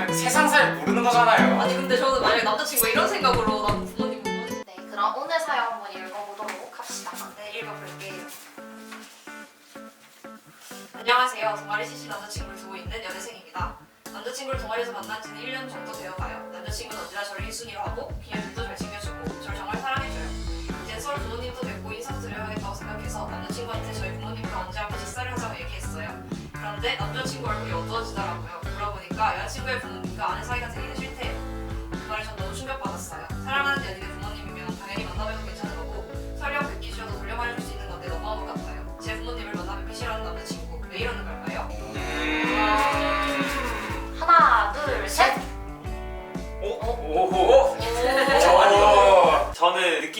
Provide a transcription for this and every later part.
아 세상살 모르는 거잖아요. 아니 근데 저는 만약에 남자친구가 이런 생각으로 난 부모님 못 만나 네, 그럼 오늘 사연 한번 읽어보도록 합시다. 네 읽어볼게요. 안녕하세요. 동아리 CC 남자친구를 두고 있는 여대생입니다. 남자친구를 동아리에서 만난 지는 1년 정도 되어가요. 남자친구는 언제나 저를 1순위로 하고 기념일도 잘 챙겨주고 저를 정말 사랑해줘요. 이제 서로 부모님도 뵙고 인사도 드려야 하겠다고 생각해서 남자친구한테 저희 부모님과 언제 한번 식사를 하자고 얘기했어요. 그런데 남자친구 얼굴이 어두워지더라 물어보니까 여자친구의 부모님과 아는 사이가 되기는 싫대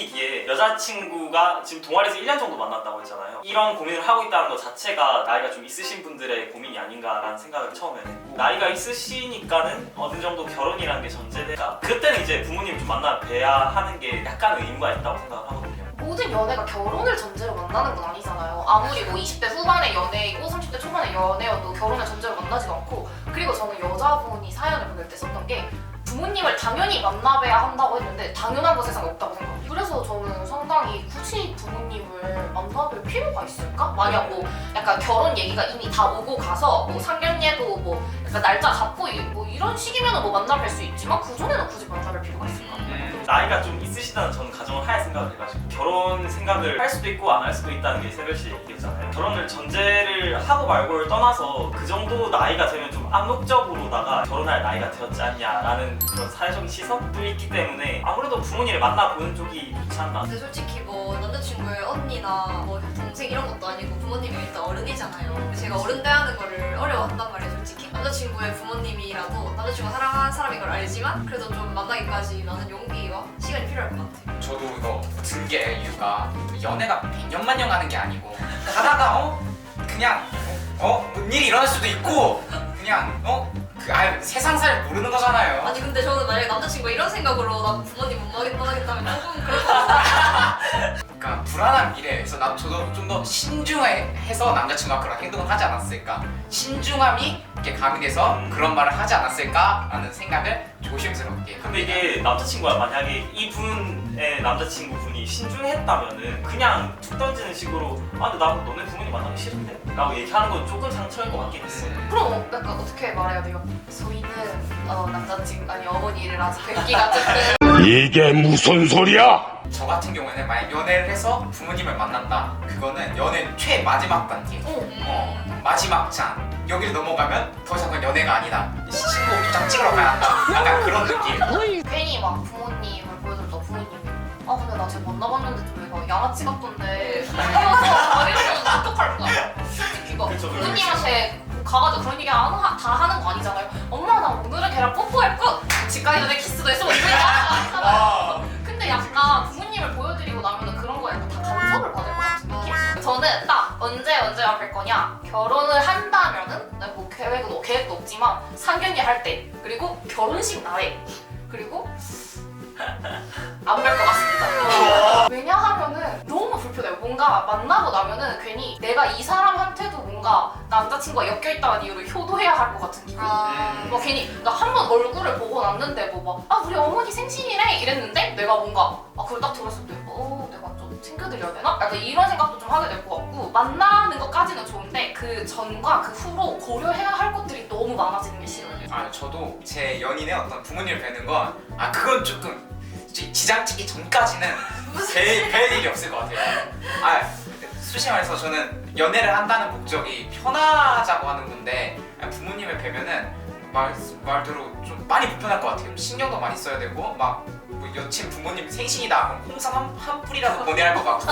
느끼기에 여자친구가 지금 동아리에서 1년 정도 만났다고 했잖아요. 이런 고민을 하고 있다는 것 자체가 나이가 좀 있으신 분들의 고민이 아닌가라는 생각을 처음에 했고 나이가 있으시니까는 어느 정도 결혼이라는 게 전제되니까 그때는 이제 부모님 좀 만나 뵈야 하는 게 약간은 의무가 있다고 생각을 하거든요. 모든 연애가 결혼을 전제로 만나는 건 아니잖아요. 아무리 뭐 20대 후반의 연애이고 30대 초반의 연애여도 결혼을 전제로 만나지도 않고 그리고 저는 여자분이 사연을 보낼 때 썼던 게 부모님을 당연히 만나봐야 한다고 했는데 당연한 건 세상에 없다고 생각해요. 그래서 저는 상당히 굳이 부모님을 만나볼 필요가 있을까? 만약 뭐 약간 결혼 얘기가 이미 다 오고 가서 뭐 상견례도 뭐 약간 날짜 잡고 이- 뭐 이런 식이면 뭐 만나뵐 수 있지만 그 전에는 굳이 만나볼 필요가 있을까? 음, 나이가 좀 있으시다는 저는 가정을 할 생각을 해가지고 결혼 생각을 할 수도 있고 안 할 수도 있다는 게 세별씨 얘기잖아요 결혼을 전제를 하고 말고를 떠나서 그 정도 나이가 되면 좀 암묵적으로다가 결혼할 나이가 되었지 않냐라는 그런 사회적인 시선도 있기 때문에 아무래도 부모님을 만나보는 쪽이 좋지 않나 근데 솔직히 뭐 남자친구의 언니나 뭐 동생 이런 것도 아니고 부모님이 일단 어른이잖아요. 제가 어른 대하는 거를 어려워한단 말이에요, 솔직히. 남자친구의 부모님이라도 남자친구가 사랑하는 사람인 걸 알지만 그래도 좀 만나기까지 많은 용기와 시간이 필요할 것 같아요. 저도 이거 든게 이유가 연애가 100년 만 년 가는 게 아니고 하다가 어 그냥 어? 뭔 일이 일어날 수도 있고 그냥 어? 그 아, 세상살 모르는 거잖아요. 아니 근데 저는 만약에 남자친구가 이런 생각으로 나 부모님 못 만나겠- 만나겠다면 조금 그럴 것 같아요. 그러니까 불안한 미래에서 나 저도 좀 더 신중해서 남자친구가 그런 행동을 하지 않았을까 신중함이 이렇게 가미돼서 그런 말을 하지 않았을까라는 생각을 조심스럽게 근데 이게 남자친구가 만약에 이분의 남자친구 분이 신중했다면은 그냥 툭 던지는 식으로 아 근데 나 너네 부모님 만나기 싫은데? 라고 얘기하는 건 조금 상처일 것 같긴 했어. 음, 그럼 약간 어떻게 말해야 돼요? 저희는 어, 남자친구 아니 어머니를 아직 뵙기가 조금 이게 무슨 소리야? 저 같은 경우에는 만약 연애를 해서 부모님을 만난다. 그거는 연애 최 마지막 단계. 어, 어, 마지막 장. 여기를 넘어가면 더 이상 그건 연애가 아니다. 신고 도장 찍으러 가야 한다. 약간 그런 느낌. 괜히 막 부모님 쟤 만나봤는데 좀 얘가 양아치 같던데. 헤어져 이러면 어떡할 거야? 솔직히 막 그쵸, 그쵸. 부모님한테 가가지고 그런 얘기 안 하, 다 하는 거 아니잖아요. 엄마 나 오늘은 걔랑 뽀뽀했고 집 가기 전에 키스도 했어. 뭐 이런 거 아니잖아요. 아, 근데 약간 부모님을 보여드리고 나면은 그런 거에 약간 다 간섭을 받을 것 같은 느낌? 저는 딱 언제 언제 할 거냐? 결혼을 한다면은 네, 뭐 계획은 뭐 계획도 없지만 상견례 할 때. 그리고 결혼식 날에. 그리고 안뵐것 같습니다. 왜냐하면은 너무 불편해요. 뭔가 만나고 나면은 괜히 내가 이 사람한테도 뭔가 남자친구가 엮여있다는 이유로 효도해야 할 것 같은 기분. 아, 뭐 괜히 나 한 번 얼굴을 보고 났는데 뭐 막 아 우리 어머니 생신이래 이랬는데 내가 뭔가 아 그걸 딱 들었을 때 어 내가 좀 챙겨드려야 되나? 약간 이런 생각도 좀 하게 될 것 같고 만나는 것까지는 좋은데 그 전과 그 후로 고려해야 할 것들이 너무 많아지는 게 싫어요. 아 저도 제 연인의 어떤 부모님을 뵈는 건 아 그건 조금 지- 지장 찍기 전까지는 뵐, 뵐 일이 없을 것 같아요. 아 솔직히 말해서 저는 연애를 한다는 목적이 편하자고 하는 건데 아, 부모님을 뵈면은 말 말대로 좀 많이 불편할 것 같아요. 신경도 많이 써야 되고 막. 뭐 여친 부모님 생신이다 그럼 홍삼 한, 한 뿌리라도 보내야 할 것 같고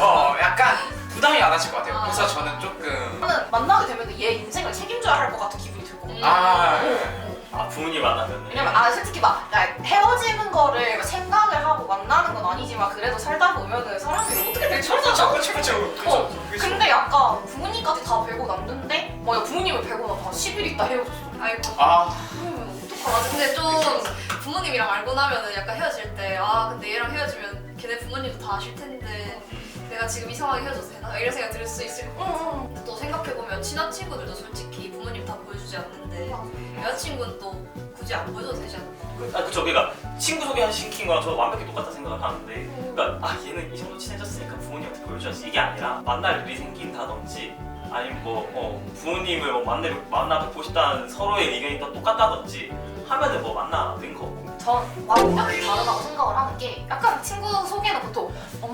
어 약간 부담이 많아질 것 같아요 그래서 저는 조금 저는 만나게 되면 얘 인생을 책임져야 할 것 같은 기분이 들거든요. 아 아 부모님 만나면은 왜냐면 아 솔직히 막 야, 헤어지는 거를 생각을 하고 만나는 건 아니지만 그래도 살다 보면은 사람이 어떻게 될지 모르잖아. 그렇죠 그렇죠 어, 그렇죠 근데 약간 부모님까지 다 뵈고 났는데 막 부모님을 뵈고 나서 한 10일 있다 헤어졌어. 아이고. 아 그러면 어떡하지? 근데 좀 부모님이랑 알고 나면은 약간 헤어질 때 아 근데 얘랑 헤어지면 걔네 부모님도 다 아실 텐데 내가 지금 이 상황에 헤어져도 되나 이런 생각 들수 있을 것 같아. 응, 응. 또 생각해보면 친한 친구들도 솔직히 다 보여주지 않는데. 여자 여자친구는 또 굳이 안 보여줘도 되지 않나? 아 그쵸 그러니까 친구 소개 시킨 거랑 저 완벽히 똑같다 생각을 하는데 그러니까 아 얘는 이 정도 친해졌으니까 부모님한테 보여줘야지 이게 아니라 만날 일이 생긴다든지 아니면 뭐 어, 부모님을 뭐 만나 만나 뵙고 싶다는 서로의 의견이 또 똑같다든지 하면은 뭐 만나는 거고 전 완벽히 다르다고 생각을 하는 게 약간 친구 소개는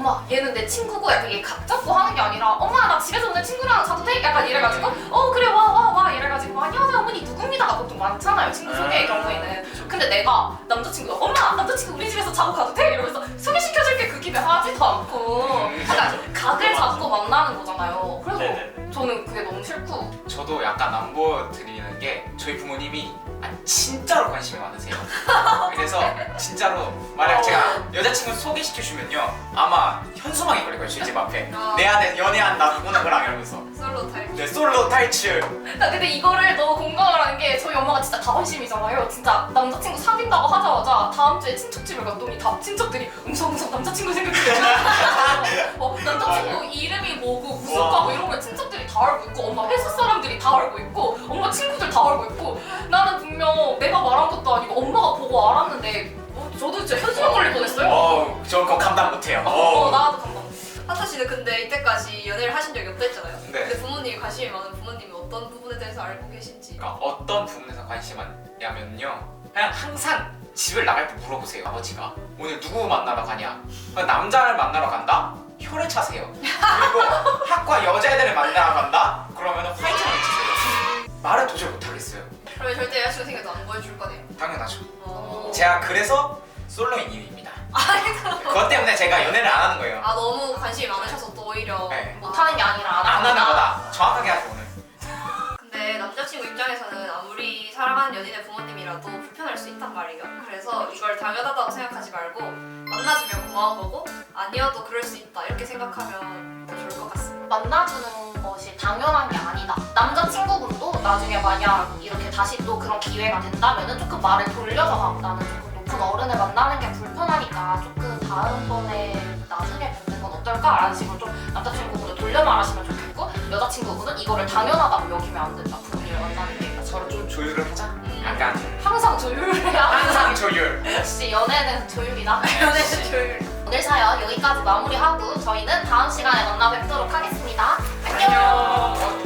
엄마 얘는 내 친구고 약간 얘 각 잡고 하는 게 아니라 엄마 나 집에서 오늘 친구랑 자도 돼? 약간 이래가지고 어 그래 와 와와 이래가지고 안녕하세요 어머니 누굽니다가 보통 많잖아요 친구 소개의 경우에는. 근데 내가 남자친구가 엄마 남자친구 우리 집에서 자고 가도 돼? 이러면서 소개시켜줄게 그 김에 하지도 않고. 약간 각을 잡고 만나는 거잖아요. 그래서 네네네 저는 그게 너무 싫고. 저도 약간 안보 드리는 게 저희 부모님이 아, 진짜로 관심이 많으세요. 그래서 진짜로 만약 제가 여자친구 소개시켜 주면요 아마 현수막이 걸릴 거예요 저희 집 앞에 아. 내 안에 연애한다 그랑 이러면서 솔로 타입. 네 솔로 탈출 나 근데 이거를 너무 공감을 하는 게 저희 엄마가 진짜 다관심이잖아요. 진짜 남자친구 사귄다고 하자마자 다음 주에 친척집을 갔더니 다 친척들이 웅성웅성 남자친구 생겼대요. 어, 남자친구 이름이 뭐고 무속하고 이런 걸 친척들이 다 알고 있고 엄마 회사 사람들이 다 알고 있고 엄마 친구들 다 알고 있고 나는 분명 내가 말한 것도 아니고 엄마가 보고 알았는데 어, 저도 진짜 현수막 걸릴 뻔했어요. 어, 저 그거 감당 못해요 어, 나도 감동. 하타 씨는 근데 이때까지 연애를 하신 적이 없다 했잖아요. 네. 근데 부모님이 관심이 많은 부모님이 어떤 부분에 대해서 알고 계신지. 그러니까 어떤 부분에서 관심이 많냐면요 그냥 항상 집을 나갈 때 물어보세요 아버지가 오늘 누구 만나러 가냐 그냥 남자를 만나러 간다? 혀를 차세요 그리고 학과 여자애들을 만나러 간다? 그러면 외치세요 말을 도저히 못하겠어요 그러면 절대 여자친구 생겨도 안 보여줄 거네요. 당연하죠 어. 제가 그래서 솔로인 이유입니다 아, 그것 때문에 제가 연애를 안 하는 거예요 아 너무 관심이 많으셔서 또 오히려 네. 못하는 게 아니라 안 안 하는. 거다 정확하게 하죠 오늘 근데 남자친구 입장에서는 아무리 사랑하는 연인의 부모님이라도 불편할 수 있단 말이에요. 그래서 이걸 당연하다고 생각하지 말고 만나주면 고마운 거고 아니어도 그럴 수 있다 이렇게 생각하면 더 좋을 것 같습니다. 만나주는 것이 당연한 게 아니다. 남자친구분도 나중에 만약 이렇게 다시 또 그런 기회가 된다면은 조금 말을 돌려서 하고 나는 조금 높은 어른을 만나는 게 불편하니까 조금 다음번에 나중에 뵙는 건 어떨까 라는 식으로 좀 남자친구분을 돌려 말하시면 좋겠고 여자친구분은 이거를 당연하다고 여기면 안 된다. 부모님을 만나는 게 서로 좀 조율을 하자 음. 약간 항상 조율해야 항상 조율 역시 연애는 조율이다. 연애는 조율. 오늘 사연 여기까지 마무리하고 저희는 다음 시간에 만나 뵙도록 하겠습니다. 안녕.